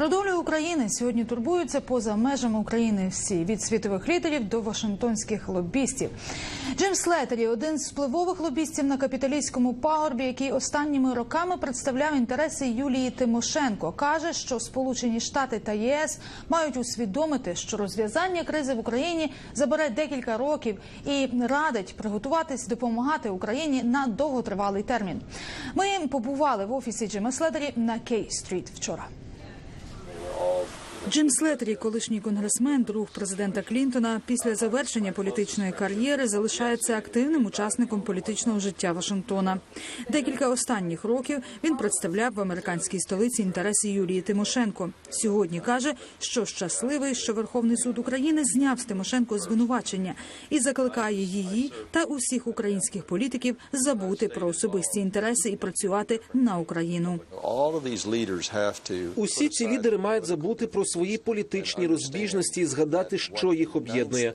Про долю України сьогодні турбуються поза межами України всі від світових лідерів до вашингтонських лобістів. Джим Слетері – один з впливових лобістів на капіталістському пагорбі, який останніми роками представляв інтереси Юлії Тимошенко. каже, що Сполучені Штати та ЄС мають усвідомити, що розв'язання кризи в Україні забере декілька років і радить приготуватись допомагати Україні на довготривалий термін. Ми побували в офісі Джима Слетері на Кей-стріт вчора. Джим Слетері, колишній конгресмен, друг президента Клінтона, після завершення політичної кар'єри залишається активним учасником політичного життя Вашингтона. Декілька останніх років він представляв в американській столиці інтереси Юлії Тимошенко. Сьогодні каже, що щасливий, що Верховний суд України зняв з Тимошенко звинувачення і закликає її та усіх українських політиків забути про особисті інтереси і працювати на Україну. Усі ці лідери мають забути про свої політичні розбіжності і згадати, що їх об'єднує.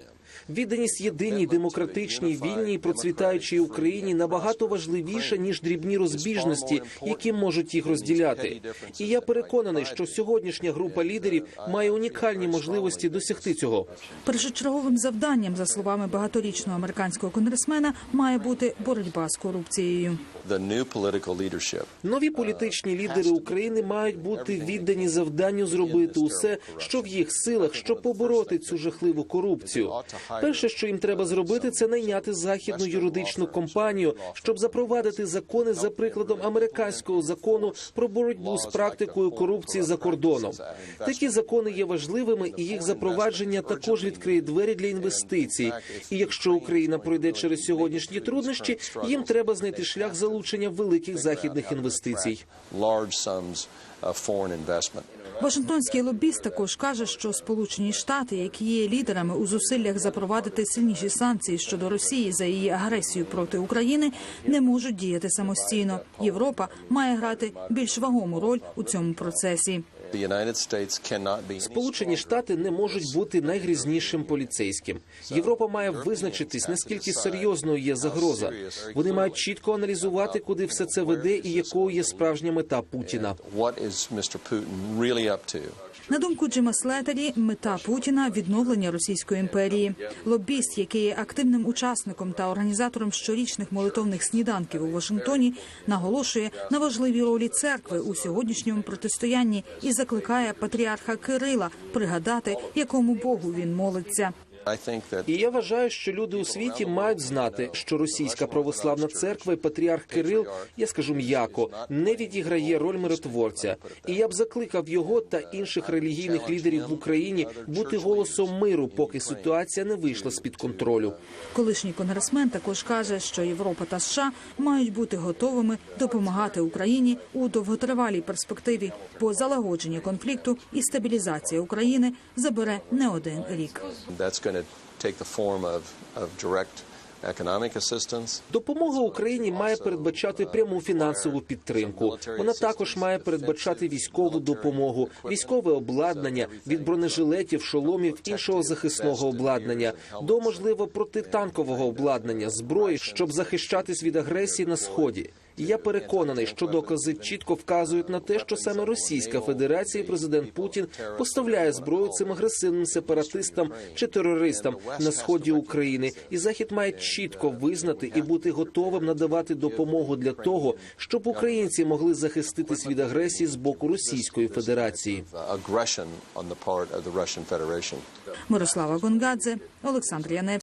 Відданість єдиній демократичній вільній і процвітаючій Україні набагато важливіша ніж дрібні розбіжності, які можуть їх розділяти. І я переконаний, що сьогоднішня група лідерів має унікальні можливості досягти цього. Першочерговим завданням, за словами багаторічного американського конгресмена, має бути боротьба з корупцією. Нові політичні лідери України мають бути віддані завданню зробити усе, що в їх силах, щоб побороти цю жахливу корупцію. Перше, що їм треба зробити, це найняти західну юридичну компанію, щоб запровадити закони за прикладом американського закону про боротьбу з практикою корупції за кордоном. Такі закони є важливими, і їх запровадження також відкриє двері для інвестицій. І якщо Україна пройде через сьогоднішні труднощі, їм треба знайти шлях залучення великих західних інвестицій. Вашингтонський лобіст також каже, що Сполучені Штати, які є лідерами у зусиллях запровадити сильніші санкції щодо Росії за її агресію проти України, не можуть діяти самостійно. Європа має грати більш вагому роль у цьому процесі. Сполучені Штати не можуть бути найгрізнішим поліцейським. Європа має визначитись, наскільки серйозною є загроза. Вони мають чітко аналізувати, куди все це веде і якою є справжня мета Путіна. На думку Джима Слетері, мета Путіна відновлення Російської імперії. Лобіст, який є активним учасником та організатором щорічних молитовних сніданків у Вашингтоні, наголошує на важливій ролі церкви у сьогоднішньому протистоянні і закликає патріарха Кирила пригадати, якому Богу він молиться. І я вважаю, що люди у світі мають знати, що російська православна церква і патріарх Кирил, я скажу м'яко, не відіграє роль миротворця. І я б закликав його та інших релігійних лідерів в Україні бути голосом миру, поки ситуація не вийшла з під контролю. Колишній конгресмен також каже, що Європа та США мають бути готовими допомагати Україні у довготривалій перспективі, бо залагодження конфлікту і стабілізація України забере не один рік. That's going to take the form of, of direct. Допомога Україні має передбачати пряму фінансову підтримку. Вона також має передбачати військову допомогу, військове обладнання від бронежилетів, шоломів, іншого захисного обладнання до можливо протитанкового обладнання, зброї, щоб захищатись від агресії на сході. І я переконаний, що докази чітко вказують на те, що саме Російська Федерація і президент Путін поставляє зброю цим агресивним сепаратистам чи терористам на сході України, і Захід має чітко визнати і бути готовим надавати допомогу для того, щоб українці могли захиститись від агресії з боку Російської Федерації. Мирослава Гонгадзе, Олександр Яневський.